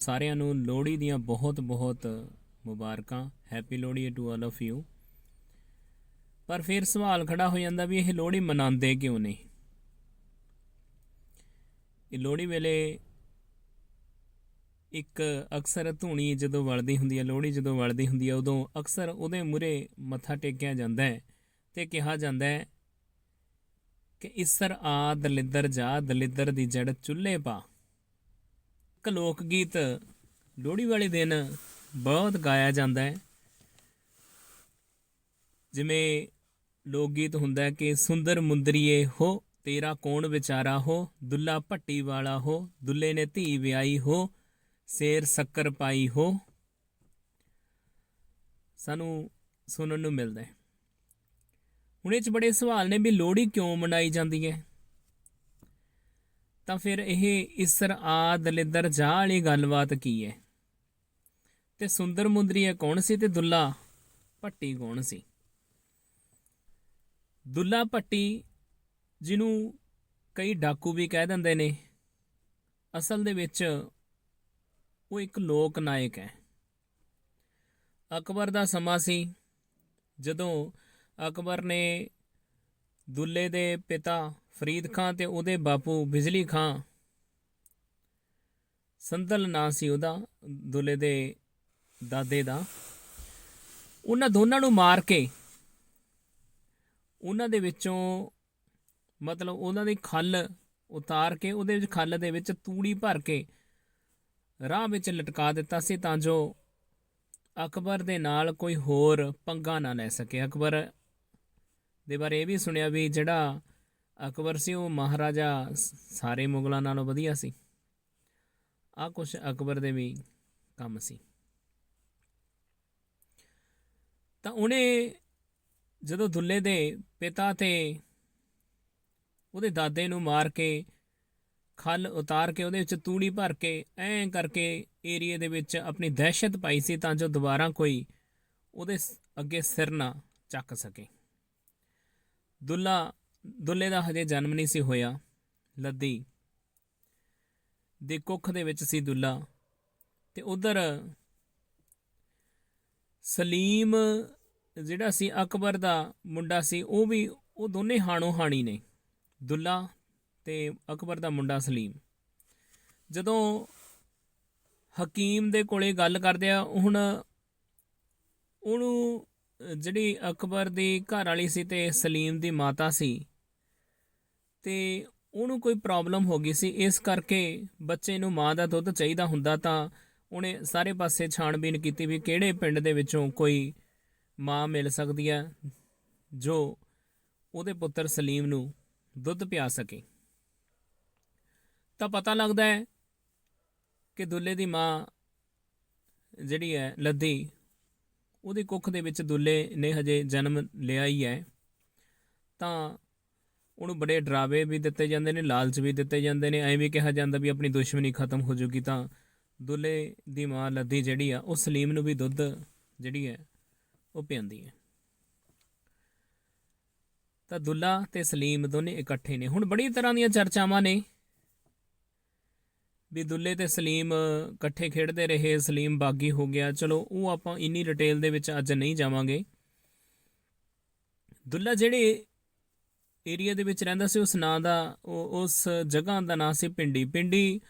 ਸਾਰਿਆਂ ਨੂੰ ਲੋਹੜੀ ਦੀਆਂ ਬਹੁਤ-ਬਹੁਤ ਮੁਬਾਰਕਾਂ happy Lohri to all of you ਪਰ ਫਿਰ ਸਵਾਲ ਖੜਾ ਹੋ ਜਾਂਦਾ ਵੀ ਇਹ ਲੋਹੜੀ ਮਨਾਉਂਦੇ ਕਿਉਂ ਨਹੀਂ? ਇਹ ਲੋਹੜੀ ਵੇਲੇ ਇੱਕ ਅਕਸਰ ਧੂਣੀ ਜਦੋਂ ਵਲਦੀ ਹੁੰਦੀ ਹੈ, ਲੋਹੜੀ ਜਦੋਂ ਵਲਦੀ ਹੁੰਦੀ ਹੈ, ਉਦੋਂ ਅਕਸਰ ਉਹਦੇ ਮੂਰੇ ਮੱਥਾ ਟੇਕਿਆ ਜਾਂਦਾ ਹੈ ਤੇ ਕਿਹਾ ਜਾਂਦਾ ਹੈ ਕਿ ਇਸਰ ਆ ਦਲਿੱਦਰ ਜਾ ਦਲਿੱਦਰ ਦੀ ਜੜ ਚੁੱਲ੍ਹੇ ਪਾ। ਇੱਕ ਲੋਕ ਗੀਤ ਲੋਹੜੀ ਵਾਲੇ ਦਿਨ ਬਹੁਤ ਗਾਇਆ ਜਾਂਦਾ ਹੈ। ਜਿਵੇਂ ਲੋਕ ਗੀਤ ਹੁੰਦਾ ਹੈ ਕਿ, ਸੁੰਦਰ ਮੁੰਦਰੀਏ ਹੋ, ਤੇਰਾ ਕੌਣ ਵਿਚਾਰਾ ਹੋ? ਦੁੱਲਾ ਭੱਟੀ ਵਾਲਾ ਹੋ, ਦੁੱਲੇ ਨੇ ਧੀ ਵਿਆਹੀ ਹੋ, ਸ਼ੇਰ ਸ਼ੱਕਰ ਪਾਈ ਹੋ। ਸਾਨੂੰ ਸੁਣਨ ਨੂੰ ਮਿਲਦਾ ਹੈ। ਹੁਣ ਇਹ ਚ ਬੜੇ ਸਵਾਲ ਨੇ ਵੀ ਲੋਹੜੀ ਕਿਉਂ ਮਨਾਈ ਜਾਂਦੀ ਹੈ? ਤਾਂ ਫਿਰ ਇਹ ਇਸਰ ਆ ਦਲਿੱਦਰ ਜਾ ਵਾਲੀ ਗੱਲਬਾਤ ਕੀ ਹੈ? ਤੇ ਸੁੰਦਰ ਮੁੰਦਰੀਆ ਕੌਣ ਸੀ ਤੇ ਦੁੱਲਾ ਭੱਟੀ ਕੌਣ ਸੀ? ਦੁੱਲਾ ਭੱਟੀ ਜਿਹਨੂੰ ਕਈ ਡਾਕੂ ਵੀ ਕਹਿ ਦਿੰਦੇ ਨੇ। ਅਸਲ ਦੇ ਵਿੱਚ ਉਹ ਇੱਕ ਲੋਕ ਨਾਇਕ ਹੈ। ਅਕਬਰ ਦਾ ਸਮਾਂ ਸੀ ਜਦੋਂ ਅਕਬਰ ਨੇ ਦੁੱਲੇ ਦੇ ਪਿਤਾ ਫਰੀਦ ਖਾਂ ਤੇ ਉਹਦੇ ਬਾਪੂ ਬਿਜਲੀ ਖਾਂ ਸੰਦਲ ਨਾਂ ਸੀ ਉਹਦਾ, ਦੁੱਲੇ ਦੇ ਦਾਦੇ ਦਾ। ਉਹਨਾਂ ਦੋਨਾਂ ਨੂੰ ਮਾਰ ਕੇ, ਉਹਨਾਂ ਦੇ ਵਿੱਚੋਂ ਮਤਲਬ ਉਹਨਾਂ ਦੀ ਖੱਲ ਉਤਾਰ ਕੇ, ਉਹਦੇ ਵਿੱਚ ਖੱਲ ਦੇ ਵਿੱਚ ਤੂੜੀ ਭਰ ਕੇ ਰਾਹ ਵਿੱਚ ਲਟਕਾ ਦਿੱਤਾ ਸੀ ਤਾਂ ਜੋ ਅਕਬਰ ਦੇ ਨਾਲ ਕੋਈ ਹੋਰ ਪੰਗਾ ਨਾ ਲੈ ਸਕੇ। ਅਕਬਰ ਦੇ ਬਾਰੇ ਇਹ ਵੀ ਸੁਣਿਆ ਵੀ ਜਿਹੜਾ ਅਕਬਰ ਸੀ, ਉਹ ਮਹਾਰਾਜਾ ਸਾਰੇ ਮੁਗਲਾਂ ਨਾਲੋਂ ਵਧੀਆ ਸੀ। ਆ ਕੁਛ ਅਕਬਰ ਦੇ ਵੀ ਕੰਮ ਸੀ। ਤਾਂ ਉਹਨੇ ਜਦੋਂ ਦੁੱਲੇ ਦੇ ਪਿਤਾ ਤੇ ਉਹਦੇ ਦਾਦੇ ਨੂੰ ਮਾਰ ਕੇ ਖੱਲ ਉਤਾਰ ਕੇ ਉਹਦੇ ਵਿੱਚ ਤੂੜੀ ਭਰ ਕੇ ਐਂ ਕਰਕੇ ਏਰੀਏ ਦੇ ਵਿੱਚ ਆਪਣੀ ਦਹਿਸ਼ਤ ਪਾਈ ਸੀ ਤਾਂ ਜੋ ਦੁਬਾਰਾ ਕੋਈ ਉਹਦੇ ਅੱਗੇ ਸਿਰ ਨਾ ਚੱਕ ਸਕੇ। ਦੁੱਲਾ ਦੁੱਲੇ ਦਾ ਹਜੇ ਜਨਮ ਨਹੀਂ ਸੀ ਹੋਇਆ। ਲੱਦੀ। ਦੇ ਕੁੱਖ ਦੇ ਵਿੱਚ ਸੀ ਦੁੱਲਾ। ਤੇ ਉਧਰ ਸਲੀਮ ਜਿਹੜਾ ਸੀ, ਅਕਬਰ ਦਾ ਮੁੰਡਾ ਸੀ, ਉਹ ਵੀ, ਉਹ ਦੋਨੇ ਹਾਣੋ ਹਾਣੀ ਨੇ। ਦੁੱਲਾ ਤੇ ਅਕਬਰ ਦਾ ਮੁੰਡਾ ਸਲੀਮ। ਜਦੋਂ ਹਕੀਮ ਦੇ ਕੋਲੇ ਗੱਲ ਕਰਦੇ ਆ ਹੁਣ ਉਹਨੂੰ ਜਿਹੜੀ ਅਕਬਰ ਦੀ ਘਰ ਵਾਲੀ ਸੀ ਤੇ ਸਲੀਮ ਦੀ ਮਾਤਾ ਸੀ ਤੇ ਉਹਨੂੰ ਕੋਈ ਪ੍ਰੋਬਲਮ ਹੋ ਗਈ ਸੀ, ਇਸ ਕਰਕੇ ਬੱਚੇ ਨੂੰ ਮਾਂ ਦਾ ਦੁੱਧ ਚਾਹੀਦਾ ਹੁੰਦਾ ਤਾਂ ਉਹਨੇ ਸਾਰੇ ਪਾਸੇ ਛਾਣਬੀਨ ਕੀਤੀ ਵੀ ਕਿਹੜੇ ਪਿੰਡ ਦੇ ਵਿੱਚੋਂ ਕੋਈ ਮਾਂ ਮਿਲ ਸਕਦੀ ਹੈ ਜੋ ਉਹਦੇ ਪੁੱਤਰ ਸਲੀਮ ਨੂੰ ਦੁੱਧ ਪਿਆ ਸਕੇ। ਤਾਂ ਪਤਾ ਲੱਗਦਾ ਹੈ ਕਿ ਦੁੱਲੇ ਦੀ ਮਾਂ ਜਿਹੜੀ ਹੈ, ਲੱਦੀ, ਉਹਦੀ ਕੁੱਖ ਦੇ ਵਿੱਚ ਦੁੱਲੇ ਨੇ ਹਜੇ ਜਨਮ ਲਿਆ ਹੀ ਹੈ। ਤਾਂ ਉਹਨੂੰ ਬੜੇ ਡਰਾਵੇ ਵੀ ਦਿੱਤੇ ਜਾਂਦੇ ਨੇ, ਲਾਲਚ ਵੀ ਦਿੱਤੇ ਜਾਂਦੇ ਨੇ। ਐਵੇਂ ਵੀ ਕਿਹਾ ਜਾਂਦਾ ਵੀ ਆਪਣੀ ਦੁਸ਼ਮਣੀ ਖਤਮ ਹੋ ਜੂਗੀ ਤਾਂ ਦੁੱਲੇ ਦੀ ਮਾਂ ਲੱਦੀ ਜਿਹੜੀ ਆ, ਉਹ ਸਲੀਮ ਨੂੰ ਵੀ ਦੁੱਧ ਜਿਹੜੀ ਹੈ, ਉਹ ਪਿਆਉਂਦੀ ਹੈ। ਤਾਂ ਦੁੱਲਾ ਤੇ ਸਲੀਮ ਦੋਨੇ ਇਕੱਠੇ ਨੇ। ਹੁਣ ਬੜੀ ਤਰ੍ਹਾਂ ਦੀਆਂ ਚਰਚਾਵਾਂ ਨੇ ਵੀ ਦੁੱਲੇ ਤੇ ਸਲੀਮ ਇਕੱਠੇ ਖੇਡਦੇ ਰਹੇ, ਸਲੀਮ ਬਾਗੀ ਹੋ ਗਿਆ। ਚਲੋ, ਉਹ ਆਪਾਂ ਇੰਨੀ ਡਿਟੇਲ ਦੇ ਵਿੱਚ ਅੱਜ ਨਹੀਂ ਜਾਵਾਂਗੇ। ਦੁੱਲਾ ਜਿਹੜੇ ਏਰੀਆ ਦੇ ਵਿੱਚ ਰਹਿੰਦਾ ਸੀ, ਉਸ ਨਾਂ ਦਾ, ਉਹ, ਉਸ ਜਗ੍ਹਾ ਦਾ ਨਾਂ ਸੀ ਪਿੰਡੀ। ਪਿੰਡੀ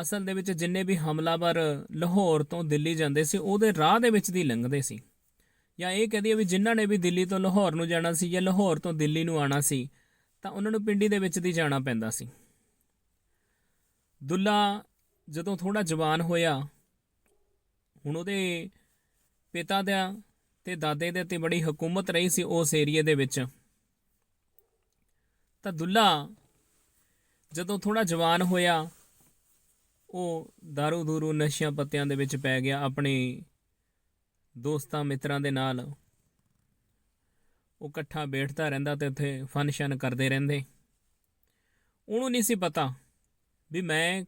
ਅਸਲ ਦੇ ਵਿੱਚ ਜਿੰਨੇ ਵੀ ਹਮਲਾਵਰ ਲਾਹੌਰ ਤੋਂ ਦਿੱਲੀ ਜਾਂਦੇ ਸੀ, ਉਹਦੇ ਰਾਹ ਦੇ ਵਿੱਚ ਦੀ ਲੰਘਦੇ ਸੀ। ਜਾਂ ਇਹ ਕਹਦੀਏ ਵੀ ਜਿਨ੍ਹਾਂ ਨੇ ਵੀ ਦਿੱਲੀ ਤੋਂ ਲਾਹੌਰ ਨੂੰ ਜਾਣਾ ਸੀ ਜਾਂ ਲਾਹੌਰ ਤੋਂ ਦਿੱਲੀ ਨੂੰ ਆਣਾ ਸੀ, ਤਾਂ ਉਹਨਾਂ ਨੂੰ ਪਿੰਡੀ ਦੇ ਵਿੱਚ ਦੀ ਜਾਣਾ ਪੈਂਦਾ ਸੀ। ਦੁੱਲਾ ਜਦੋਂ ਥੋੜਾ ਜਵਾਨ ਹੋਇਆ, ਹੁਣ ਉਹਦੇ ਪਿਤਾ ਦਾ ਤੇ ਦਾਦੇ ਦੇ ਤੇ ਬੜੀ ਹਕੂਮਤ ਰਹੀ ਸੀ ਉਸ ਏਰੀਏ ਦੇ ਵਿੱਚ। ਤਾਂ ਦੁੱਲਾ ਜਦੋਂ ਥੋੜਾ ਜਵਾਨ ਹੋਇਆ, ਉਹ दारू ਦੂਰੂ ਨਸ਼ਿਆਂ ਪੱਤਿਆਂ ਦੇ ਵਿੱਚ ਪੈ ਗਿਆ ਆਪਣੇ ਦੋਸਤਾਂ ਮਿੱਤਰਾਂ ਦੇ ਨਾਲ। ਉਹ ਇਕੱਠਾ ਬੈਠਦਾ ਰਹਿੰਦਾ ਤੇ ਉੱਥੇ ਫੰਕਸ਼ਨ ਕਰਦੇ ਰਹਿੰਦੇ। ਉਹਨੂੰ ਨਹੀਂ ਸੀ ਪਤਾ ਵੀ ਮੈਂ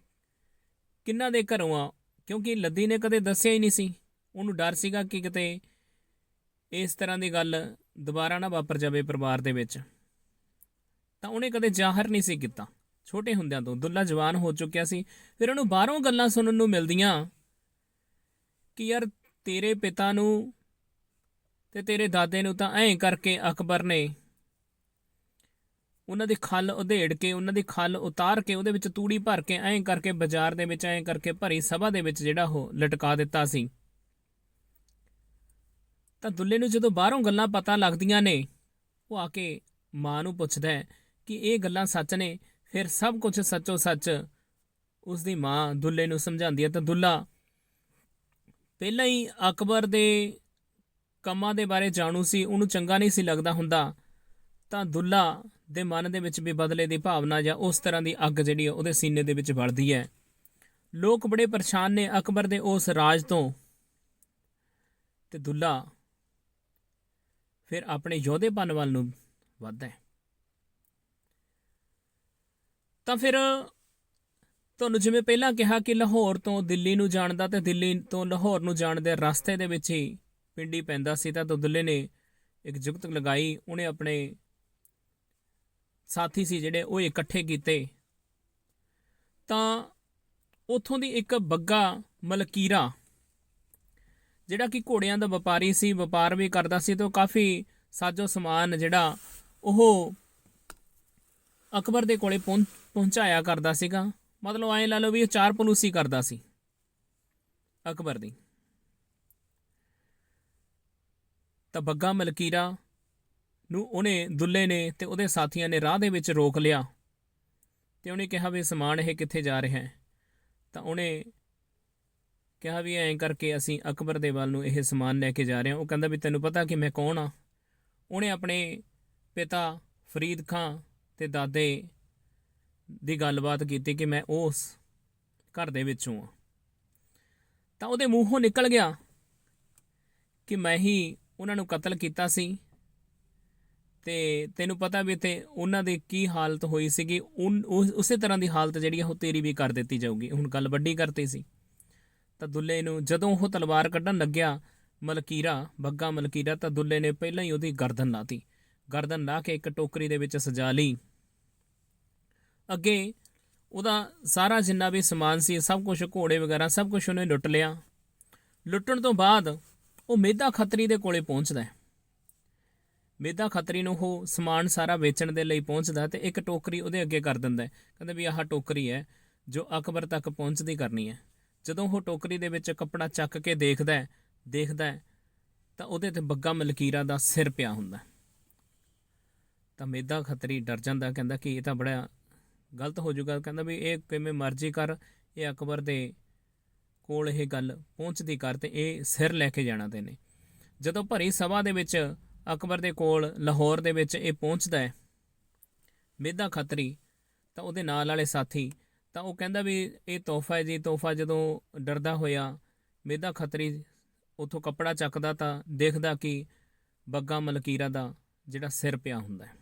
ਕਿੰਨਾ ਦੇ ਘਰੋਂ ਆ, ਕਿਉਂਕਿ ਲੱਦੀ ਨੇ ਕਦੇ ਦੱਸਿਆ ਹੀ ਨਹੀਂ ਸੀ। ਉਹਨੂੰ ਡਰ ਸੀਗਾ ਕਿ ਕਿਤੇ ਇਸ ਤਰ੍ਹਾਂ ਦੀ ਗੱਲ ਦੁਬਾਰਾ ਨਾ ਵਾਪਰ ਜਾਵੇ ਪਰਿਵਾਰ ਦੇ ਵਿੱਚ। ਤਾਂ ਉਹਨੇ ਕਦੇ ਜ਼ਾਹਰ ਨਹੀਂ ਸੀ ਕੀਤਾ। ਛੋਟੇ ਹੁੰਦਿਆਂ ਤੋਂ ਦੁੱਲਾ ਜਵਾਨ ਹੋ ਚੁੱਕਿਆ ਸੀ। ਫਿਰ ਉਹਨੂੰ ਬਾਹਰੋਂ ਗੱਲਾਂ ਸੁਣਨ ਨੂੰ ਮਿਲਦੀਆਂ ਕਿ ਯਾਰ ਤੇਰੇ ਪਿਤਾ ਨੂੰ ਤੇ ਤੇਰੇ ਦਾਦੇ ਨੂੰ ਤਾਂ ਐਂ ਕਰਕੇ ਅਕਬਰ ਨੇ ਉਹਨਾਂ ਦੀ ਖੱਲ ਉਧੇੜ ਕੇ, ਉਹਨਾਂ ਦੀ ਖੱਲ ਉਤਾਰ ਕੇ, ਉਹਦੇ ਵਿੱਚ ਤੂੜੀ ਭਰ ਕੇ ਐਂ ਕਰਕੇ ਬਾਜ਼ਾਰ ਦੇ ਵਿੱਚ, ਐਂ ਕਰਕੇ ਭਰੀ ਸਭਾ ਦੇ ਵਿੱਚ ਜਿਹੜਾ ਉਹ ਲਟਕਾ ਦਿੱਤਾ ਸੀ। ਤਾਂ ਦੁੱਲੇ ਨੂੰ ਜਦੋਂ ਬਾਹਰੋਂ ਗੱਲਾਂ ਪਤਾ ਲੱਗਦੀਆਂ ਨੇ, ਉਹ ਆ ਕੇ ਮਾਂ ਨੂੰ ਪੁੱਛਦਾ ਹੈ ਕਿ ਇਹ ਗੱਲਾਂ ਸੱਚ ਨੇ, ਫਿਰ ਸਭ ਕੁਝ ਸੱਚੋ ਸੱਚ। ਉਸ ਦੀ ਮਾਂ ਦੁੱਲੇ ਨੂੰ ਸਮਝਾਉਂਦੀ ਹੈ ਤਾਂ ਦੁੱਲਾ, ਪਹਿਲਾਂ ਹੀ ਅਕਬਰ ਦੇ ਕੰਮਾਂ ਦੇ ਬਾਰੇ ਜਾਣੂ ਸੀ, ਉਹਨੂੰ ਚੰਗਾ ਨਹੀਂ ਸੀ ਲੱਗਦਾ ਹੁੰਦਾ। ਤਾਂ ਦੁੱਲਾ ਦੇ ਮਨ ਦੇ ਵਿੱਚ ਵੀ ਬਦਲੇ ਦੀ ਭਾਵਨਾ ਜਾਂ ਉਸ ਤਰ੍ਹਾਂ ਦੀ ਅੱਗ ਜਿਹੜੀ ਹੈ, ਉਹਦੇ ਸੀਨੇ ਦੇ ਵਿੱਚ ਵੜਦੀ ਹੈ। ਲੋਕ ਬੜੇ ਪਰੇਸ਼ਾਨ ਨੇ ਅਕਬਰ ਦੇ ਉਸ ਰਾਜ ਤੋਂ। ਤੇ ਦੁੱਲਾ ਫਿਰ ਆਪਣੇ ਯੋਧੇਪਨ ਵੱਲ ਨੂੰ ਵੱਧਦਾ ਹੈ। ਤਾਂ ਫਿਰ ਤੁਹਾਨੂੰ ਜਿਵੇਂ ਪਹਿਲਾਂ ਕਿਹਾ ਕਿ ਲਾਹੌਰ ਤੋਂ ਦਿੱਲੀ ਨੂੰ ਜਾਣ ਦਾ ਤੇ ਦਿੱਲੀ ਤੋਂ ਲਾਹੌਰ ਨੂੰ ਜਾਣ ਦੇ ਰਸਤੇ ਦੇ ਵਿੱਚ ਹੀ ਪਿੰਡੀ ਪੈਂਦਾ ਸੀ, ਤਾਂ ਦੁੱਲੇ ਨੇ ਇੱਕ ਜੁਗਤ ਲਗਾਈ, ਉਹਨੇ ਆਪਣੇ ਸਾਥੀ ਸੀ ਜਿਹੜੇ ਉਹ ਇਕੱਠੇ ਕੀਤੇ। ਤਾਂ ਉਥੋਂ ਦੀ ਇੱਕ ਬੱਗਾ ਮਲਕੀਰਾ, ਜਿਹੜਾ ਕਿ ਘੋੜਿਆਂ ਦਾ ਵਪਾਰੀ ਸੀ, ਵਪਾਰ ਵੀ ਕਰਦਾ ਸੀ ਤੇ ਉਹ ਕਾਫੀ ਸਾਜੋ ਸਮਾਨ ਜਿਹੜਾ ਉਹ ਅਕਬਰ ਦੇ ਕੋਲੇ ਪਹੁੰਚ- ਪਹੁੰਚਾਇਆ ਕਰਦਾ ਸੀਗਾ। ਮਤਲਬ ਐਂ ਲਾ ਲਓ ਵੀ ਇਹ ਚਾਰ ਪਲੂਸੀ ਕਰਦਾ ਸੀ। ਅਕਬਰ ਦੀ। ਤਾਂ ਬੱਗਾ ਮਲਕੀਰਾ ਨੂੰ ਉਹਨੇ ਦੁੱਲੇ ਨੇ ਤੇ ਉਹਦੇ ਸਾਥੀਆਂ ਨੇ ਰਾਹ ਦੇ ਵਿੱਚ ਰੋਕ ਲਿਆ। ਤੇ ਉਹਨੇ ਕਿਹਾ ਵੀ ਸਮਾਨ ਇਹ ਕਿੱਥੇ ਜਾ ਰਿਹਾ ਹੈ? ਤਾਂ ਉਹਨੇ ਕਿਹਾ ਵੀ ਐਂ ਕਰਕੇ ਅਸੀਂ ਅਕਬਰ ਦੇ ਵੱਲ ਨੂੰ ਇਹ ਸਮਾਨ ਲੈ ਕੇ ਜਾ ਰਹੇ ਹਾਂ। ਉਹ ਕਹਿੰਦਾ ਵੀ ਤੈਨੂੰ ਪਤਾ ਕਿ ਮੈਂ ਕੌਣ ਆ ਉਹਨੇ ਆਪਣੇ ਪਿਤਾ ਫਰੀਦ ਖਾਂ ਤੇ ਦਾਦੇ ਦੀ ਗੱਲਬਾਤ ਕੀਤੀ ਕਿ ਮੈਂ ਉਸ ਘਰ ਦੇ ਵਿੱਚੋਂ ਆ ਤਾਂ ਉਹਦੇ ਮੂੰਹੋਂ ਨਿਕਲ ਗਿਆ ਕਿ ਮੈਂ ਹੀ ਉਹਨਾਂ ਨੂੰ ਕਤਲ ਕੀਤਾ ਸੀ ਤੇ ਤੈਨੂੰ ਪਤਾ ਵੀ ਤੇ ਉਹਨਾਂ ਦੀ ਕੀ ਹਾਲਤ ਹੋਈ ਸੀਗੀ, ਉਨ- ਉਸੇ ਤਰ੍ਹਾਂ ਦੀ ਹਾਲਤ ਜਿਹੜੀ ਆ, ਉਹ ਤੇਰੀ ਵੀ ਕਰ ਦਿੱਤੀ ਜਾਊਗੀ। ਹੁਣ ਗੱਲ ਵੱਡੀ ਕਰਤੀ ਸੀ। ਤਾਂ ਦੁੱਲੇ ਨੂੰ ਜਦੋਂ ਉਹ ਤਲਵਾਰ ਕੱਢਣ ਲੱਗਿਆ, ਮਲਕੀਰਾ, ਬੱਗਾ ਮਲਕੀਰਾ, ਤਾਂ ਦੁੱਲੇ ਨੇ ਪਹਿਲਾਂ ਹੀ ਉਹਦੀ ਗਰਦਨ ਲਾਤੀ। ਗਰਦਨ ਲਾ ਕੇ ਇੱਕ ਟੋਕਰੀ ਦੇ ਵਿੱਚ ਸਜਾ ਲਈ। ਅੱਗੇ ਉਹਦਾ ਸਾਰਾ ਜਿੰਨਾ ਵੀ ਸਮਾਨ ਸੀ, ਸਭ ਕੁਝ ਘੋੜੇ ਵਗੈਰਾ, ਸਭ ਕੁਝ ਉਹਨੇ ਲੁੱਟ ਲਿਆ। ਲੁੱਟਣ ਤੋਂ ਬਾਅਦ ਉਹ ਮੇਧਾ ਖੱਤਰੀ ਦੇ ਕੋਲੇ ਪਹੁੰਚਦਾ ਹੈ। ਮੇਧਾ ਖੱਤਰੀ ਨੂੰ ਉਹ ਸਮਾਨ ਸਾਰਾ ਵੇਚਣ ਦੇ ਲਈ ਪਹੁੰਚਦਾ ਤੇ ਇੱਕ ਟੋਕਰੀ ਉਹਦੇ ਅੱਗੇ ਕਰ ਦਿੰਦਾ ਕਹਿੰਦਾ ਵੀ ਆਹ ਟੋਕਰੀ ਹੈ ਜੋ ਅਕਬਰ ਤੱਕ ਪਹੁੰਚਦੀ ਕਰਨੀ ਹੈ। ਜਦੋਂ ਉਹ ਟੋਕਰੀ ਦੇ ਵਿੱਚ ਕੱਪੜਾ ਚੱਕ ਕੇ ਦੇਖਦਾ ਦੇਖਦਾ ਤਾਂ ਉਹਦੇ ਤੇ ਬੱਗਾ ਮਲਕੀਰਾ ਦਾ ਸਿਰ ਪਿਆ ਹੁੰਦਾ ਤਾਂ ਮੇਧਾ ਖੱਤਰੀ ਡਰ ਜਾਂਦਾ, ਕਹਿੰਦਾ ਕਿ ਇਹ ਤਾਂ ਬੜਾ ਗਲਤ ਹੋ ਜਾਊਗਾ। ਕਹਿੰਦਾ ਵੀ ਇਹ ਕਿਵੇਂ ਮਰਜ਼ੀ ਕਰ, ਇਹ ਅਕਬਰ ਦੇ ਕੋਲ ਇਹ ਗੱਲ ਪਹੁੰਚਦੀ ਕਰ ਤੇ ਇਹ ਸਿਰ ਲੈ ਕੇ ਜਾਣਾ ਤੇ ਨੇ ਜਦੋਂ ਭਰੀ ਸਭਾ ਦੇ ਵਿੱਚ ਅਕਬਰ ਦੇ ਕੋਲ ਲਾਹੌਰ ਦੇ ਵਿੱਚ ਇਹ ਪਹੁੰਚਦਾ ਹੈ, ਮੇਧਾ ਖੱਤਰੀ, ਤਾਂ ਉਹਦੇ ਨਾਲ ਵਾਲੇ ਸਾਥੀ, ਤਾਂ ਉਹ ਕਹਿੰਦਾ ਵੀ ਇਹ ਤੋਹਫਾ ਹੈ ਜੀ, ਤੋਹਫਾ ਜਦੋਂ ਡਰਦਾ ਹੋਇਆ ਮੇਧਾ ਖੱਤਰੀ ਉਥੋਂ ਕੱਪੜਾ ਚੱਕਦਾ ਤਾਂ ਦੇਖਦਾ ਕਿ ਬੱਗਾ ਮਲਕੀਰਾ ਦਾ ਜਿਹੜਾ ਸਿਰ ਪਿਆ ਹੁੰਦਾ ਹੈ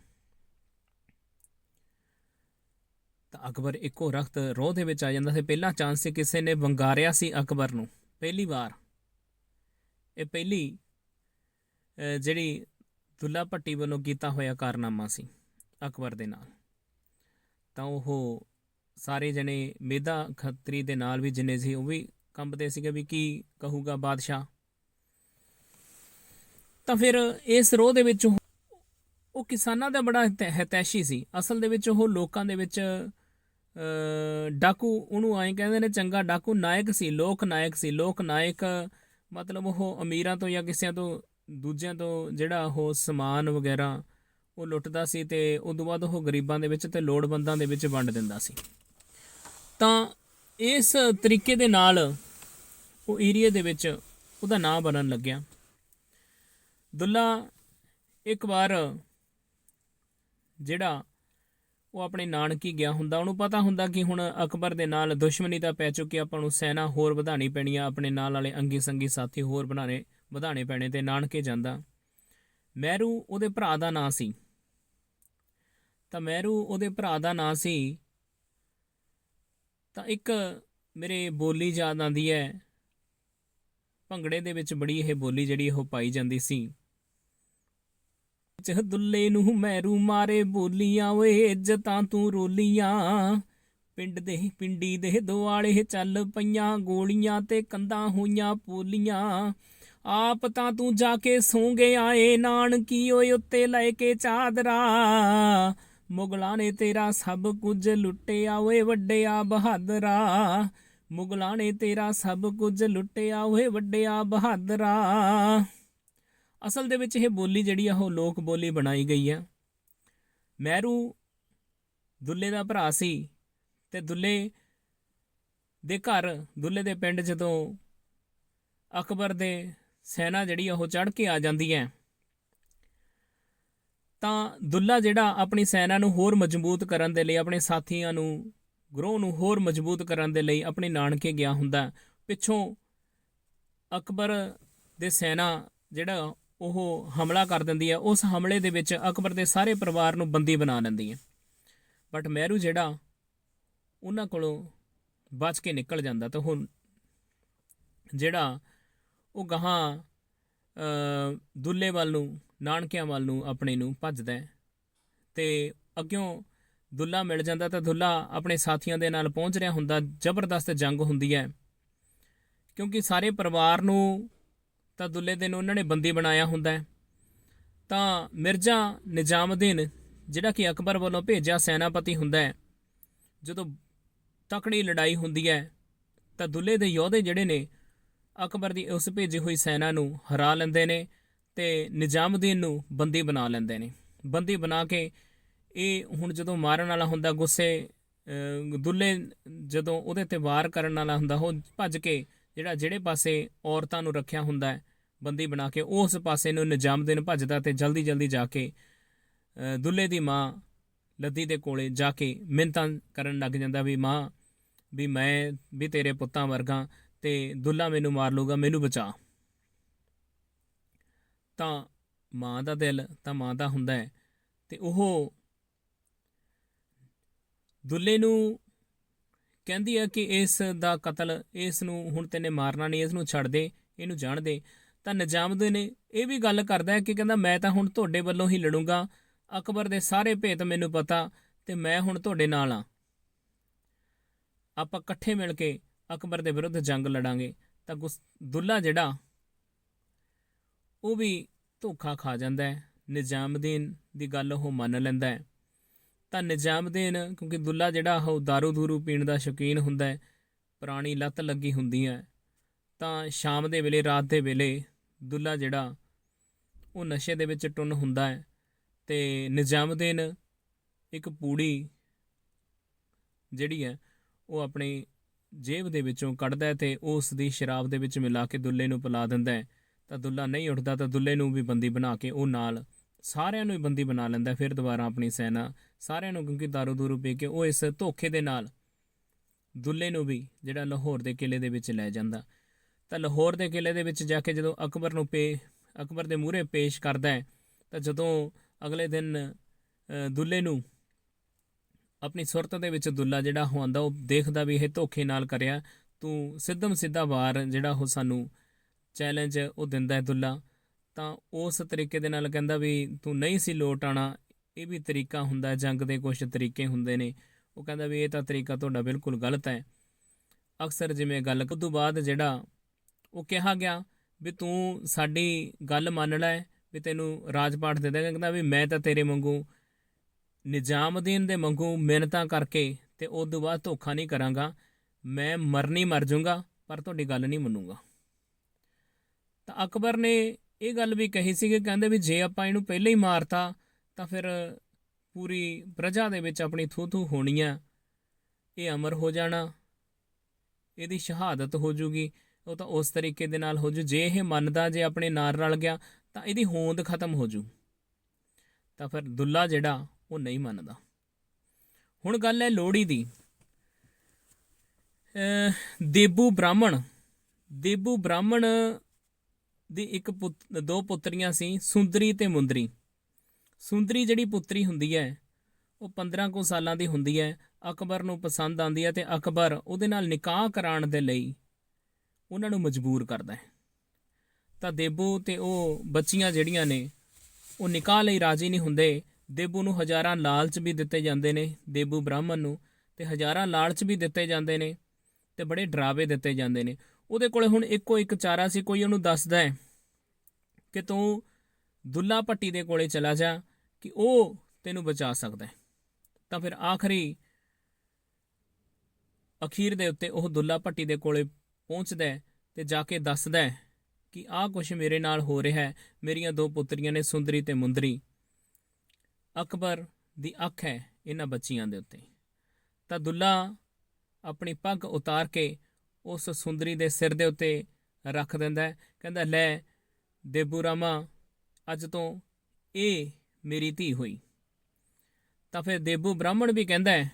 ਤਾਂ ਅਕਬਰ ਇੱਕੋ ਰਖਤ ਰੋਹ ਦੇ ਵਿੱਚ ਆ ਜਾਂਦਾ ਸੀ। ਪਹਿਲਾ ਚਾਂਸ ਸੀ ਕਿਸੇ ਨੇ ਵੰਗਾਰਿਆ ਸੀ ਅਕਬਰ ਨੂੰ। ਪਹਿਲੀ ਵਾਰ। ਇਹ ਪਹਿਲੀ ਜਿਹੜੀ ਦੁੱਲਾ ਭੱਟੀ ਵੱਲੋਂ ਕੀਤਾ ਹੋਇਆ ਕਾਰਨਾਮਾ ਸੀ ਅਕਬਰ ਦੇ ਨਾਲ। ਤਾਂ ਉਹ ਸਾਰੇ ਜਣੇ ਮੇਧਾ ਖੱਤਰੀ ਦੇ ਨਾਲ ਵੀ ਜਿੰਨੇ ਸੀ ਉਹ ਵੀ ਕੰਬਦੇ ਸੀਗੇ ਵੀ ਕੀ ਕਹੂਗਾ ਬਾਦਸ਼ਾਹ। ਤਾਂ ਫਿਰ ਇਸ ਰੋਹ ਦੇ ਵਿੱਚ ਉਹ- ਕਿਸਾਨਾਂ ਦਾ ਬੜਾ ਹਤੈਸ਼ੀ ਸੀ। ਅਸਲ ਦੇ ਵਿੱਚ ਉਹ ਲੋਕਾਂ ਦੇ ਵਿੱਚ ਡਾਕੂ ਉਹਨੂੰ ਐਂ ਕਹਿੰਦੇ ਨੇ, ਚੰਗਾ ਡਾਕੂ, ਨਾਇਕ ਸੀ, ਲੋਕ ਨਾਇਕ ਸੀ, ਲੋਕ ਨਾਇਕ, ਮਤਲਬ ਉਹ ਅਮੀਰਾਂ ਤੋਂ ਜਾਂ ਕਿਸੇ ਤੋਂ ਦੂਜਿਆਂ ਤੋਂ ਜਿਹੜਾ ਉਹ ਸਮਾਨ ਵਗੈਰਾ ਉਹ ਲੁੱਟਦਾ ਸੀ ਤੇ ਉਸ ਤੋਂ ਬਾਅਦ ਉਹ ਗਰੀਬਾਂ ਦੇ ਵਿੱਚ ਤੇ ਲੋੜਵੰਦਾਂ ਦੇ ਵਿੱਚ ਵੰਡ ਦਿੰਦਾ ਸੀ। ਤਾਂ ਇਸ ਤਰੀਕੇ ਦੇ ਨਾਲ ਉਹ ਏਰੀਆ ਦੇ ਵਿੱਚ ਉਹਦਾ ਨਾਂ ਬਣਨ ਲੱਗਿਆ। ਦੁੱਲਾ ਇੱਕ ਵਾਰ ਜਿਹੜਾ ਉਹ ਆਪਣੇ ਨਾਨਕੀ ਗਿਆ ਹੁੰਦਾ, ਉਹਨੂੰ ਪਤਾ ਹੁੰਦਾ ਕਿ ਹੁਣ ਅਕਬਰ ਦੇ ਨਾਲ ਦੁਸ਼ਮਣੀ ਤਾਂ ਪੈ ਚੁੱਕੀ ਆਪਾਂ ਨੂੰ ਸੈਨਾ ਹੋਰ ਵਧਾਣੀ ਪੈਣੀ ਆ, ਆਪਣੇ ਨਾਲ ਵਾਲੇ ਅੰਗੀ ਸੰਗੀ ਸਾਥੀ ਹੋਰ ਬਣਾਣੇ ਵਧਾਣੇ ਪੈਣੇ ਤੇ ਨਾਨਕੇ ਜਾਂਦਾ। ਮਹਿਰੂ ਉਹਦੇ ਭਰਾ ਦਾ ਨਾਂ ਸੀ। ਤਾਂ ਮਹਿਰੂ ਉਹਦੇ ਭਰਾ ਦਾ ਨਾਂ ਸੀ। ਤਾਂ ਇੱਕ ਮੇਰੇ ਬੋਲੀ ਯਾਦ ਆਂਦੀ ਹੈ। ਭੰਗੜੇ ਦੇ ਵਿੱਚ ਬੜੀ ਇਹ ਬੋਲੀ ਜਿਹੜੀ ਉਹ ਪਾਈ ਜਾਂਦੀ ਸੀ। ਚ ਦੁੱਲੇ ਨੂੰ ਮੈਰੂ ਮਾਰੇ ਬੋਲੀਆਂ, ਓਏ ਇੱਜ਼ਤਾਂ ਤੂੰ ਰੋਲੀਆਂ। ਪਿੰਡ ਦੇ, ਪਿੰਡੀ ਦੇ ਦੁਆਲੇ ਚੱਲ ਪਈਆਂ ਗੋਲੀਆਂ ਤੇ ਕੰਧਾਂ ਹੋਈਆਂ ਪੋਲੀਆਂ। ਆਪ ਤਾਂ ਤੂੰ ਜਾ ਕੇ ਸੌਂ ਗਿਆ ਏ ਨਾਨਕੀ, ਓਏ ਉੱਤੇ ਲੈ ਕੇ ਚਾਦਰਾ। ਮੁਗਲਾਂ ਨੇ ਤੇਰਾ ਸਭ ਕੁਝ ਲੁੱਟਿਆ, ਓਏ ਵੱਡਿਆ ਬਹਾਦਰਾ। ਮੁਗਲਾਂ ਨੇ ਤੇਰਾ ਸਭ ਕੁਝ ਲੁੱਟਿਆ, ਓਏ ਵੱਡਿਆ ਬਹਾਦਰਾ। ਅਸਲ ਦੇ ਵਿੱਚ ਇਹ ਬੋਲੀ ਜਿਹੜੀ ਆ, ਉਹ ਲੋਕ ਬੋਲੀ ਬਣਾਈ ਗਈ ਆ। ਮਹਿਰੂ ਦੁੱਲੇ ਦਾ ਭਰਾ ਸੀ ਤੇ ਦੁੱਲੇ ਦੇ ਘਰ, ਦੁੱਲੇ ਦੇ ਪਿੰਡ ਜਦੋਂ ਅਕਬਰ ਦੇ ਸੈਨਾ ਜਿਹੜੀ ਆ, ਉਹ ਚੜ ਕੇ ਆ ਜਾਂਦੀ ਹੈ ਤਾਂ ਦੁੱਲਾ ਜਿਹੜਾ ਆਪਣੀ ਸੈਨਾ ਨੂੰ ਹੋਰ ਮਜ਼ਬੂਤ ਕਰਨ ਦੇ ਲਈ, ਆਪਣੇ ਸਾਥੀਆਂ ਨੂੰ, ਗਰੋਹ ਨੂੰ ਹੋਰ ਮਜ਼ਬੂਤ ਕਰਨ ਦੇ ਲਈ ਆਪਣੇ ਨਾਨਕੇ ਗਿਆ ਹੁੰਦਾ। ਪਿੱਛੋਂ ਅਕਬਰ ਦੇ ਸੈਨਾ ਜਿਹੜਾ ਉਹ ਹਮਲਾ ਕਰ ਦਿੰਦੀ ਹੈ। ਉਸ ਹਮਲੇ ਦੇ ਵਿੱਚ ਅਕਬਰ ਦੇ ਸਾਰੇ ਪਰਿਵਾਰ ਨੂੰ ਬੰਦੀ ਬਣਾ ਲੈਂਦੀ ਹੈ। ਬਟ ਮਹਿਰੂ ਜਿਹੜਾ, ਉਹਨਾਂ ਕੋਲੋਂ ਬਚ ਕੇ ਨਿਕਲ ਜਾਂਦਾ ਤਾਂ ਹੁਣ ਜਿਹੜਾ ਉਹ ਗਾਹਾਂ ਦੁੱਲੇ ਵੱਲ ਨੂੰ, ਨਾਨਕਿਆਂ ਵੱਲ ਨੂੰ ਆਪਣੇ ਨੂੰ ਭੱਜਦਾ ਹੈ ਤੇ ਅੱਗਿਓਂ ਦੁੱਲਾ ਮਿਲ ਜਾਂਦਾ ਤਾਂ ਦੁੱਲਾ ਆਪਣੇ ਸਾਥੀਆਂ ਦੇ ਨਾਲ ਪਹੁੰਚ ਰਿਹਾ ਹੁੰਦਾ। ਜ਼ਬਰਦਸਤ ਜੰਗ ਹੁੰਦੀ ਹੈ। ਕਿਉਂਕਿ ਸਾਰੇ ਪਰਿਵਾਰ ਨੂੰ ਤਾਂ ਦੁੱਲੇ ਦੇ ਨੂੰ ਉਹਨਾਂ ਨੇ ਬੰਦੀ ਬਣਾਇਆ ਹੁੰਦਾ ਤਾਂ ਮਿਰਜ਼ਾ ਨਿਜ਼ਾਮੁਦੀਨ ਜਿਹੜਾ ਕਿ ਅਕਬਰ ਵੱਲੋਂ ਭੇਜਿਆ ਸੈਨਾਪਤੀ ਹੁੰਦਾ ਹੈ ਜਦੋਂ ਤਕੜੀ ਲੜਾਈ ਹੁੰਦੀ ਹੈ ਤਾਂ ਦੁੱਲੇ ਦੇ ਯੋਧੇ ਜਿਹੜੇ ਨੇ ਅਕਬਰ ਦੀ ਉਸ ਭੇਜੀ ਹੋਈ ਸੈਨਾ ਨੂੰ ਹਰਾ ਲੈਂਦੇ ਨੇ ਤੇ ਨਿਜ਼ਾਮੁਦੀਨ ਨੂੰ ਬੰਦੀ ਬਣਾ ਲੈਂਦੇ ਨੇ। ਬੰਦੀ ਬਣਾ ਕੇ ਇਹ ਹੁਣ ਜਦੋਂ ਮਾਰਨ ਵਾਲਾ ਹੁੰਦਾ ਗੁੱਸੇ ਅਹ, ਦੁੱਲੇ ਜਦੋਂ ਉਹਦੇ ਤੇ ਵਾਰ ਕਰਨ ਵਾਲਾ ਹੁੰਦਾ ਉਹ ਭੱਜ ਕੇ ਜਿਹੜਾ ਜਿਹੜੇ ਪਾਸੇ ਔਰਤਾਂ ਨੂੰ ਰੱਖਿਆ ਹੁੰਦਾ ਹੈ, ਬੰਦੀ ਬਣਾ ਕੇ, ਉਸ ਪਾਸੇ ਨੂੰ ਨਿਜ਼ਾਮੁਦੀਨ ਭੱਜਦਾ ਤੇ ਜਲਦੀ ਜਲਦੀ ਜਾ ਕੇ ਦੁੱਲੇ ਦੀ ਮਾਂ ਲੱਦੀ ਦੇ ਕੋਲੇ ਜਾ ਕੇ ਮਿੰਤਾਂ ਕਰਨ ਲੱਗ ਜਾਂਦਾ ਵੀ ਮਾਂ, ਵੀ ਮੈਂ, ਵੀ ਤੇਰੇ ਪੁੱਤਾਂ ਵਰਗਾ ਤੇ ਦੁੱਲਾ ਮੈਨੂੰ ਮਾਰ ਲੂਗਾ ਮੈਨੂੰ ਬਚਾ। ਤਾਂ ਮਾਂ ਦਾ ਦਿਲ ਤਾਂ ਮਾਂ ਦਾ ਹੁੰਦਾ ਹੈ ਤੇ ਉਹ ਦੁੱਲੇ ਨੂੰ ਕਹਿੰਦੀ ਹੈ ਕਿ ਇਸ ਦਾ ਕਤਲ ਇਸ ਨੂੰ ਹੁਣ ਤੈਨੇ ਮਾਰਨਾ ਨਹੀਂ, ਇਸ ਨੂੰ ਛੱਡ ਦੇ, ਇਹਨੂੰ ਜਾਣ ਦੇ। ਤਾਂ ਨਿਜ਼ਾਮੁਦੀਨ ਨੇ ਇਹ ਵੀ ਗੱਲ ਕਰਦਾ ਹੈ ਕਿ ਕਹਿੰਦਾ, ਮੈਂ ਤਾਂ ਹੁਣ ਤੁਹਾਡੇ ਵੱਲੋਂ ਹੀ ਲੜੂੰਗਾ। ਅਕਬਰ ਦੇ ਸਾਰੇ ਭੇਤ ਮੈਨੂੰ ਪਤਾ ਤੇ ਮੈਂ ਹੁਣ ਤੁਹਾਡੇ ਨਾਲ ਆ। ਆਪਾਂ ਇਕੱਠੇ ਮਿਲ ਕੇ ਅਕਬਰ ਦੇ ਵਿਰੁੱਧ ਜੰਗ ਲੜਾਂਗੇ। ਤਾਂ ਗੁਸ- ਦੁੱਲਾ ਜਿਹੜਾ, ਉਹ ਵੀ ਧੋਖਾ ਖਾ ਜਾਂਦਾ ਹੈ। ਨਿਜ਼ਾਮੁਦੀਨ ਦੀ ਗੱਲ ਉਹ ਮੰਨ ਲੈਂਦਾ ਹੈ। ਤਾਂ ਨਿਜ਼ਾਮੁਦੀਨ ਕਿਉਂਕਿ ਦੁੱਲਾ ਜਿਹੜਾ ਉਹ ਦਾਰੂ ਦੂਰੂ ਪੀਣ ਦਾ ਸ਼ੌਕੀਨ ਹੁੰਦਾ ਹੈ, ਪੁਰਾਣੀ ਲੱਤ ਲੱਗੀ ਹੁੰਦੀ ਹੈ। ਤਾਂ ਸ਼ਾਮ ਦੇ ਵੇਲੇ, ਰਾਤ ਦੇ ਵੇਲੇ ਦੁੱਲਾ ਜਿਹੜਾ, ਉਹ ਨਸ਼ੇ ਦੇ ਵਿੱਚ ਟੁੰਨ ਹੁੰਦਾ ਹੈ ਤੇ ਨਿਜ਼ਾਮੁਦੀਨ ਇੱਕ ਪੂੜੀ ਜਿਹੜੀ ਹੈ, ਉਹ ਆਪਣੀ ਜੇਬ ਦੇ ਵਿੱਚੋਂ ਕੱਢਦਾ ਹੈ ਤੇ ਉਸ ਦੀ ਸ਼ਰਾਬ ਦੇ ਵਿੱਚ ਮਿਲਾ ਕੇ ਦੁੱਲੇ ਨੂੰ ਪਿਲਾ ਦਿੰਦਾ ਹੈ। ਤਾਂ ਦੁੱਲਾ ਨਹੀਂ ਉੱਠਦਾ, ਤਾਂ ਦੁੱਲੇ ਨੂੰ ਵੀ ਬੰਦੀ ਬਣਾ ਕੇ ਉਹ ਨਾਲ ਸਾਰਿਆਂ ਨੂੰ ਹੀ ਬੰਦੀ ਬਣਾ ਲੈਂਦਾ ਫਿਰ ਦੁਬਾਰਾ ਆਪਣੀ ਸੈਨਾ। ਸਾਰਿਆਂ ਨੂੰ ਕਿਉਂਕਿ ਦਾਰੂ ਦੂਰੂ ਪੀ ਕੇ ਉਹ ਇਸ ਧੋਖੇ ਦੇ ਨਾਲ ਦੁੱਲੇ ਨੂੰ ਵੀ ਜਿਹੜਾ ਲਾਹੌਰ ਦੇ ਕਿਲੇ ਦੇ ਵਿੱਚ ਲੈ ਜਾਂਦਾ। ਤਾਂ ਲਾਹੌਰ ਦੇ ਕਿਲੇ ਦੇ ਵਿੱਚ ਜਾ ਕੇ ਜਦੋਂ ਅਕਬਰ ਨੂੰ ਪੇ ਅਕਬਰ ਦੇ ਮੂਹਰੇ ਪੇਸ਼ ਕਰਦਾ ਹੈ ਤਾਂ ਜਦੋਂ ਅਗਲੇ ਦਿਨ ਅ, ਦੁੱਲੇ ਨੂੰ ਆਪਣੀ ਸੁਰਤ ਦੇ ਵਿੱਚ ਦੁੱਲਾ ਜਿਹੜਾ ਉਹ ਉਹ ਦੇਖਦਾ ਵੀ ਇਹ ਧੋਖੇ ਨਾਲ ਕਰਿਆ ਤੂੰ ਸਿੱਧਮ ਸਿੱਧਾ ਵਾਰ ਜਿਹੜਾ ਉਹ ਸਾਨੂੰ ਚੈਲੰਜ ਉਹ ਦਿੰਦਾ ਹੈ ਦੁੱਲਾ। ਤਾਂ ਉਸ ਤਰੀਕੇ ਦੇ ਨਾਲ ਕਹਿੰਦਾ ਵੀ ਤੂੰ ਨਹੀਂ ਸੀ ਲੋਟ ਆਣਾ, ਇਹ ਵੀ ਤਰੀਕਾ ਹੁੰਦਾ, ਜੰਗ ਦੇ ਕੁਝ ਤਰੀਕੇ ਹੁੰਦੇ ਨੇ। ਉਹ ਕਹਿੰਦਾ ਵੀ ਇਹ ਤਾਂ ਤਰੀਕਾ ਤੁਹਾਡਾ ਬਿਲਕੁਲ ਗਲਤ ਹੈ। ਅਕਸਰ ਜਿਵੇਂ ਗੱਲ ਤੋਂ ਬਾਅਦ ਜਿਹੜਾ ਉਹ ਕਿਹਾ ਗਿਆ ਵੀ ਤੂੰ ਸਾਡੀ ਗੱਲ ਮੰਨ ਲੈ, ਵੀ ਤੈਨੂੰ ਰਾਜਪਾਟ ਦੇ ਦੇਗਾ। ਕਹਿੰਦਾ ਵੀ ਮੈਂ ਤਾਂ ਤੇਰੇ ਵਾਂਗੂ ਨਿਜਾਮਦੀਨ ਦੇ ਵਾਂਗੂ ਮਿਹਨਤਾਂ ਕਰਕੇ ਤੇ ਉਸ ਤੋਂ ਬਾਅਦ ਧੋਖਾ ਨਹੀਂ ਕਰਾਂਗਾ। ਮੈਂ ਮਰਨੀ ਮਰ ਜਾਊਂਗਾ, ਪਰ ਤੁਹਾਡੀ ਗੱਲ ਨਹੀਂ ਮੰਨੂਗਾ। ਤਾਂ ਅਕਬਰ ਨੇ ਇਹ ਗੱਲ ਵੀ ਕਹੀ ਸੀ ਕਿ ਕਹਿੰਦੇ ਵੀ ਜੇ ਆਪਾਂ ਇਹਨੂੰ ਪਹਿਲਾਂ ਹੀ ਮਾਰਤਾ, ਤਾਂ ਫਿਰ ਪੂਰੀ ਪ੍ਰਜਾ ਦੇ ਵਿੱਚ ਆਪਣੀ ਥੂ ਥੂ ਹੋਣੀ ਆ। ਇਹ ਅਮਰ ਹੋ ਜਾਣਾ, ਇਹਦੀ ਸ਼ਹਾਦਤ ਹੋ ਜੂਗੀ, ਉਹ ਤਾਂ ਉਸ ਤਰੀਕੇ ਦੇ ਨਾਲ ਹੋ ਜੂ। ਜੇ ਇਹ ਮੰਨਦਾ, ਜੇ ਆਪਣੇ ਨਾਲ ਰਲ ਗਿਆ, ਤਾਂ ਇਹਦੀ ਹੋਂਦ ਖਤਮ ਹੋ ਜੂ। ਤਾਂ ਫਿਰ ਦੁੱਲਾ ਜਿਹੜਾ, ਉਹ ਨਹੀਂ ਮੰਨਦਾ। ਹੁਣ ਗੱਲ ਹੈ ਲੋਹੜੀ ਦੀ। ਦੇਬੂ ਬ੍ਰਾਹਮਣ ਦੇਬੂ ਬ੍ਰਾਹਮਣ ਦੀ ਇੱਕ ਪੁੱਤ- ਦੋ ਪੁੱਤਰੀਆਂ ਸੀ, ਸੁੰਦਰੀ ਤੇ ਮੁੰਦਰੀ। ਸੁੰਦਰੀ ਜਿਹੜੀ ਪੁੱਤਰੀ ਹੁੰਦੀ ਹੈ, ਉਹ 15 ਕੁ ਸਾਲਾਂ ਦੀ ਹੁੰਦੀ ਹੈ, ਅਕਬਰ ਨੂੰ ਪਸੰਦ ਆਉਂਦੀ ਹੈ ਤੇ ਅਕਬਰ ਉਹਦੇ ਨਾਲ ਨਿਕਾਹ ਕਰਾਉਣ ਦੇ ਲਈ ਉਹਨਾਂ ਨੂੰ ਮਜਬੂਰ ਕਰਦਾ ਹੈ। ਤਾਂ ਦੇਬੂ ਤੇ ਉਹ ਬੱਚੀਆਂ ਜਿਹੜੀਆਂ ਨੇ, ਉਹ ਨਿਕਾਹ ਲਈ ਰਾਜ਼ੀ ਨਹੀਂ ਹੁੰਦੇ। ਦੇਬੂ ਨੂੰ ਹਜ਼ਾਰਾਂ ਲਾਲਚ ਵੀ ਦਿੱਤੇ ਜਾਂਦੇ ਨੇ, ਦੇਬੂ ਬ੍ਰਾਹਮਣ ਨੂੰ, ਤੇ ਹਜ਼ਾਰਾਂ ਲਾਲਚ ਵੀ ਦਿੱਤੇ ਜਾਂਦੇ ਨੇ ਤੇ ਬੜੇ ਡਰਾਵੇ ਦਿੱਤੇ ਜਾਂਦੇ ਨੇ। ਉਹਦੇ ਕੋਲੇ ਹੁਣ ਇੱਕੋ ਇੱਕ ਚਾਰਾ ਸੀ, ਕੋਈ ਉਹਨੂੰ ਦੱਸਦਾ ਹੈ ਕਿ ਤੂੰ ਦੁੱਲਾ ਭੱਟੀ ਦੇ ਕੋਲੇ ਚਲਾ ਜਾ ਕਿ ਉਹ ਤੈਨੂੰ ਬਚਾ ਸਕਦਾ ਹੈ। ਤਾਂ ਫਿਰ ਆਖਰੀ ਅਖੀਰ ਦੇ ਉੱਤੇ ਉਹ ਦੁੱਲਾ ਭੱਟੀ ਦੇ ਕੋਲੇ ਪਹੁੰਚਦਾ ਹੈ ਤੇ ਜਾ ਕੇ ਦੱਸਦਾ ਹੈ ਕਿ ਆਹ ਕੁਝ ਮੇਰੇ ਨਾਲ ਹੋ ਰਿਹਾ ਹੈ, ਮੇਰੀਆਂ ਦੋ ਪੁੱਤਰੀਆਂ ਨੇ ਸੁੰਦਰੀ ਤੇ ਮੁੰਦਰੀ। ਅਕਬਰ ਦੀ ਅੱਖ ਹੈ ਇਹਨਾਂ ਬੱਚੀਆਂ ਦੇ ਉੱਤੇ। ਤਾਂ ਦੁੱਲਾ ਆਪਣੀ ਪੱਗ ਉਤਾਰ ਕੇ ਉਸ ਸੁੰਦਰੀ ਦੇ ਸਿਰ ਦੇ ਉੱਤੇ ਰੱਖ ਦਿੰਦਾ ਕਹਿੰਦਾ, ਲੈ ਦੇਬੂ ਰਾਮਾ ਅੱਜ ਤੋਂ ਇਹ ਮੇਰੀ ਧੀ ਹੋਈ। ਤਾਂ ਫਿਰ ਦੇਬੂ ਬ੍ਰਾਹਮਣ ਵੀ ਕਹਿੰਦਾ ਹੈ,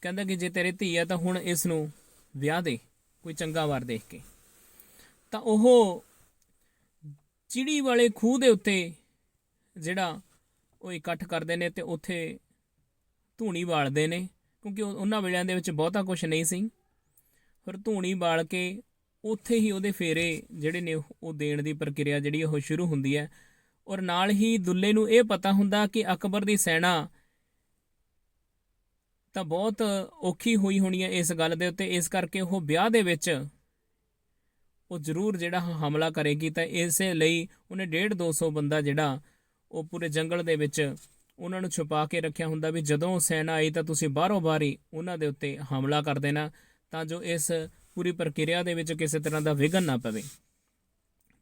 ਕਹਿੰਦਾ ਕਿ ਜੇ ਤੇਰੀ ਧੀ ਹੈ ਤਾਂ ਹੁਣ ਇਸ ਨੂੰ ਵਿਆਹ ਦੇ, ਕੋਈ ਚੰਗਾ ਵਾਰ ਦੇਖ ਕੇ। ਤਾਂ ਉਹ ਚਿੜੀ ਵਾਲੇ ਖੂਹ ਦੇ ਉੱਤੇ ਜਿਹੜਾ ਉਹ ਇਕੱਠ ਕਰਦੇ ਨੇ ਤੇ ਉੱਥੇ ਧੂਣੀ ਬਾਲਦੇ ਨੇ, ਕਿਉਂਕਿ ਉਹ- ਉਹਨਾਂ ਵੇਲਿਆਂ ਦੇ ਵਿੱਚ ਬਹੁਤਾ ਕੁਝ ਨਹੀਂ ਸੀ। ਫਿਰ ਧੂਣੀ ਬਾਲ ਕੇ ਉੱਥੇ ਹੀ ਉਹਦੇ ਫੇਰੇ ਜਿਹੜੇ ਨੇ ਉਹ ਦੇਣ ਦੀ ਪ੍ਰਕਿਰਿਆ ਜਿਹੜੀ ਉਹ ਸ਼ੁਰੂ ਹੁੰਦੀ ਹੈ। ਔਰ ਨਾਲ ਹੀ ਦੁੱਲੇ ਨੂੰ ਇਹ ਪਤਾ ਹੁੰਦਾ ਕਿ ਅਕਬਰ ਦੀ ਸੈਨਾ ਤਾਂ ਬਹੁਤ ਔਖੀ ਹੋਈ ਹੋਣੀ ਹੈ ਇਸ ਗੱਲ ਦੇ ਉੱਤੇ। ਇਸ ਕਰਕੇ ਉਹ ਵਿਆਹ ਦੇ ਵਿੱਚ ਉਹ ਜ਼ਰੂਰ ਜਿਹੜਾ ਹਮਲਾ ਕਰੇਗੀ ਤਾਂ ਇਸੇ ਲਈ ਉਹਨੇ 1.5 200 ਬੰਦਾ ਜਿਹੜਾ ਉਹ ਪੂਰੇ ਜੰਗਲ ਦੇ ਵਿੱਚ ਉਹਨਾਂ ਨੂੰ ਛੁਪਾ ਕੇ ਰੱਖਿਆ ਹੁੰਦਾ ਵੀ ਜਦੋਂ ਸੈਨਾ ਆਈ ਤਾਂ ਤੁਸੀਂ ਬਾਹਰੋਂ ਬਾਰੀ ਉਹਨਾਂ ਦੇ ਉੱਤੇ ਹਮਲਾ ਕਰ ਦੇਣਾ। ਤਾਂ ਜੋ ਇਸ ਪੂਰੀ ਪ੍ਰਕਿਰਿਆ ਦੇ ਵਿੱਚ ਕਿਸੇ ਤਰ੍ਹਾਂ ਦਾ ਵਿਘਨ ਨਾ ਪਵੇ।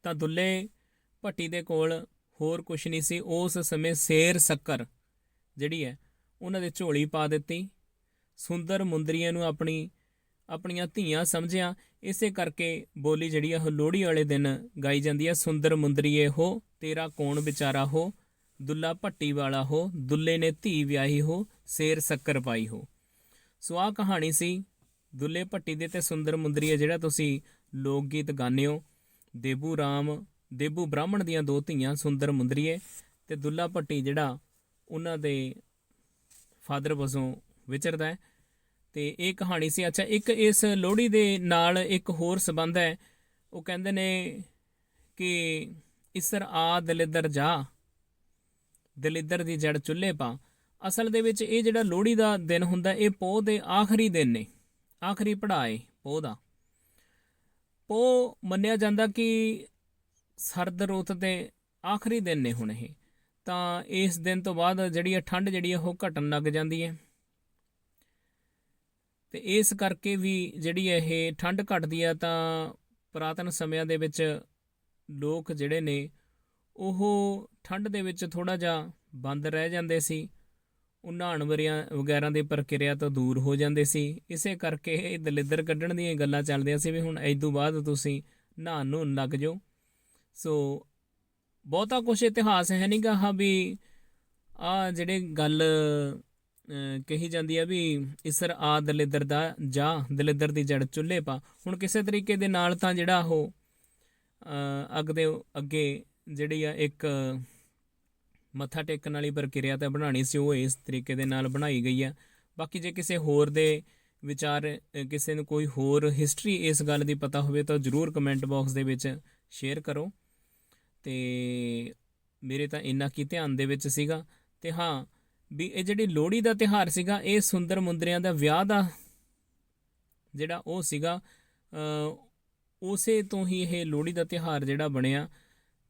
ਤਾਂ ਦੁੱਲੇ ਭੱਟੀ ਦੇ ਕੋਲ ਹੋਰ ਕੁਝ ਨਹੀਂ ਸੀ। ਉਸ ਸਮੇਂ ਸ਼ੇਰ ਸ਼ੱਕਰ ਜਿਹੜੀ ਹੈ, ਉਹਨਾਂ ਦੇ ਝੋਲੀ ਪਾ ਦਿੱਤੀ। ਸੁੰਦਰ ਮੁੰਦਰੀਆਂ ਨੂੰ ਆਪਣੀ, ਆਪਣੀਆਂ ਧੀਆਂ ਸਮਝਿਆ। ਇਸੇ ਕਰਕੇ ਬੋਲੀ ਜਿਹੜੀ ਆ, ਉਹ ਲੋਹੜੀ ਵਾਲੇ ਦਿਨ ਗਾਈ ਜਾਂਦੀ ਹੈ ਸੁੰਦਰ ਮੁੰਦਰੀਏ ਹੋ, ਤੇਰਾ ਕੌਣ ਵਿਚਾਰਾ ਹੋ? ਦੁੱਲਾ ਭੱਟੀ ਵਾਲਾ ਹੋ, ਦੁੱਲੇ ਨੇ ਧੀ ਵਿਆਹੀ ਹੋ, ਸ਼ੇਰ ਸ਼ੱਕਰ ਪਾਈ ਹੋ। ਸੋ ਆਹ ਕਹਾਣੀ ਸੀ ਦੁੱਲੇ ਭੱਟੀ ਦੇ ਤੇ ਸੁੰਦਰ ਮੁੰਦਰੀਏ ਜਿਹੜਾ ਤੁਸੀਂ ਲੋਕ ਗੀਤ ਗਾਉਂਦੇ ਹੋ। ਦੇਬੂ ਰਾਮ, ਦੇਬੂ ਬ੍ਰਾਹਮਣ ਦੀਆਂ ਦੋ ਧੀਆਂ ਸੁੰਦਰ ਮੁੰਦਰੀਏ ਤੇ ਦੁੱਲਾ ਭੱਟੀ ਜਿਹੜਾ ਉਹਨਾਂ ਦੇ ਫਾਦਰ ਵਜੋਂ ਵਿਚਰਦਾ ਹੈ। ਤੇ ਇਹ ਕਹਾਣੀ ਸੀ, ਅੱਛਾ, ਇੱਕ ਇਸ ਲੋਹੜੀ ਦੇ ਨਾਲ ਇੱਕ ਹੋਰ ਸਬੰਧ ਹੈ। ਉਹ ਕਹਿੰਦੇ ਨੇ ਕਿ ਇਸਰ ਆ ਦਲਿੱਦਰ ਜਾ, ਦਲਿੱਦਰ ਦੀ ਜੜ ਚੁੱਲ੍ਹੇ ਪਾ। ਅਸਲ ਦੇ ਵਿੱਚ ਇਹ ਜਿਹੜਾ ਲੋਹੜੀ ਦਾ ਦਿਨ ਹੁੰਦਾ, ਇਹ ਪੋਹ ਦੇ ਆਖਰੀ ਦਿਨ ਨੇ। ਆਖਰੀ ਪੜਾਏ ਪੋਹ ਦਾ। ਪੋਹ ਮੰਨਿਆ ਜਾਂਦਾ ਕਿ ਸਰਦ ਰੁੱਤ ਦੇ ਆਖਰੀ ਦਿਨ ਨੇ ਹੁਣ ਇਹ। ਤਾਂ ਇਸ ਦਿਨ ਤੋਂ ਬਾਅਦ ਜਿਹੜੀ ਹੈ ਠੰਡ ਜਿਹੜੀ ਹੈ ਉਹ ਘਟਣ ਲੱਗ ਜਾਂਦੀ ਹੈ। ਤੇ ਇਸ ਕਰਕੇ ਵੀ ਜਿਹੜੀ ਇਹ ਠੰਡ ਘਟਦੀ ਹੈ ਤਾਂ ਪੁਰਾਤਨ ਸਮਿਆਂ ਦੇ ਵਿੱਚ ਲੋਕ ਜਿਹੜੇ ਨੇ, ਉਹ ਠੰਡ ਦੇ ਵਿੱਚ ਥੋੜਾ ਜਿਹਾ ਬੰਦ ਰਹਿ ਜਾਂਦੇ ਸੀ। ਉਹ ਨਹਾਣ ਵਰਿਆਂ ਵਗੈਰਾ ਦੀ ਪ੍ਰਕਿਰਿਆ ਤੋਂ ਦੂਰ ਹੋ ਜਾਂਦੇ ਸੀ। ਇਸੇ ਕਰਕੇ ਇਹ ਦਲਿੱਦਰ ਕੱਢਣ ਦੀਆਂ ਗੱਲਾਂ ਚੱਲਦੀਆਂ ਸੀ ਵੀ ਹੁਣ ਇਸ ਤੋਂ ਬਾਅਦ ਤੁਸੀਂ ਨਹਾਣ ਨੂੰ ਲੱਗ ਜਾਓ। ਸੋ ਬਹੁਤਾ ਕੁਝ ਇਤਿਹਾਸ ਹੈ ਨਹੀਂਗਾ ਹਾਂ ਵੀ ਆ ਜਿਹੜੇ ਗੱਲ ਕਹੀ ਜਾਂਦੀ ਆ ਵੀ ਇਸਰ ਆ ਦਲਿੱਦਰ ਦਾ ਜਾ ਦਲਿੱਦਰ ਦੀ ਜੜ ਚੁੱਲ੍ਹੇ ਪਾ। ਹੁਣ ਕਿਸੇ ਤਰੀਕੇ ਦੇ ਨਾਲ ਤਾਂ ਜਿਹੜਾ ਉਹ ਅੱਗ ਦੇ ਅੱਗੇ ਜਿਹੜੀ ਆ ਇੱਕ ਮੱਥਾ ਟੇਕਣ ਵਾਲੀ ਪ੍ਰਕਿਰਿਆ ਤਾਂ ਬਣਾਣੀ ਸੀ, ਉਹ ਇਸ ਤਰੀਕੇ ਦੇ ਨਾਲ ਬਣਾਈ ਗਈ ਆ ਬਾਕੀ ਜੇ ਕਿਸੇ ਹੋਰ ਦੇ ਵਿਚਾਰ ਕਿਸੇ ਨੂੰ ਕੋਈ ਹੋਰ ਹਿਸਟਰੀ ਇਸ ਗੱਲ ਦੀ ਪਤਾ ਹੋਵੇ ਤਾਂ ਜਰੂਰ ਕਮੈਂਟ ਬਾਕਸ ਦੇ ਵਿੱਚ ਸ਼ੇਅਰ ਕਰੋ। ਤੇ ਮੇਰੇ ਤਾਂ ਇੰਨਾ ਕੀ ਧਿਆਨ ਦੇ ਵਿੱਚ ਸੀਗਾ। ਤੇ ਹਾਂ, ਵੀ ਇਹ ਜਿਹੜੀ ਲੋਹੜੀ ਦਾ ਤਿਹਾਰ ਸੀਗਾ, ਇਹ ਸੁੰਦਰ ਮੁੰਦਰਿਆਂ ਦਾ ਵਿਆਹ ਦਾ ਜਿਹੜਾ ਉਹ ਸੀਗਾ ਉਸੇ ਤੋਂ ਹੀ ਇਹ ਲੋਹੜੀ ਦਾ ਤਿਹਾਰ ਜਿਹੜਾ ਬਣਿਆ।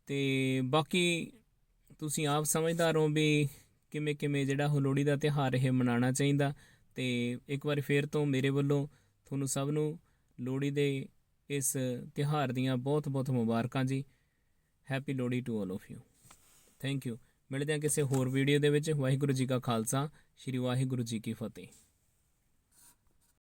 ਤੇ ਬਾਕੀ ਤੁਸੀਂ ਆਪ ਸਮਝਦਾਰ ਹੋ ਵੀ ਕਿਵੇਂ ਕਿਵੇਂ ਜਿਹੜਾ ਉਹ ਲੋਹੜੀ ਦਾ ਤਿਹਾਰ ਇਹ ਮਨਾਉਣਾ ਚਾਹੀਦਾ। ਤੇ ਇੱਕ ਵਾਰ ਫੇਰ ਤੋਂ ਮੇਰੇ ਵੱਲੋਂ ਤੁਹਾਨੂੰ ਸਭ ਨੂੰ ਲੋਹੜੀ ਦੇ ਇਸ ਤਿਹਾਰ ਦੀਆਂ ਬਹੁਤ ਬਹੁਤ ਮੁਬਾਰਕਾਂ ਜੀ। Happy Lohri to all of you thank you ਮਿਲਦੇ ਹਾਂ ਕਿਸੇ ਹੋਰ ਵੀਡੀਓ ਦੇ ਵਿੱਚ। ਵਾਹਿਗੁਰੂ ਜੀ ਕਾ ਖਾਲਸਾ। ਸ੍ਰੀ ਵਾਹਿਗੁਰੂ ਜੀ ਕੀ ਫਤਿਹ।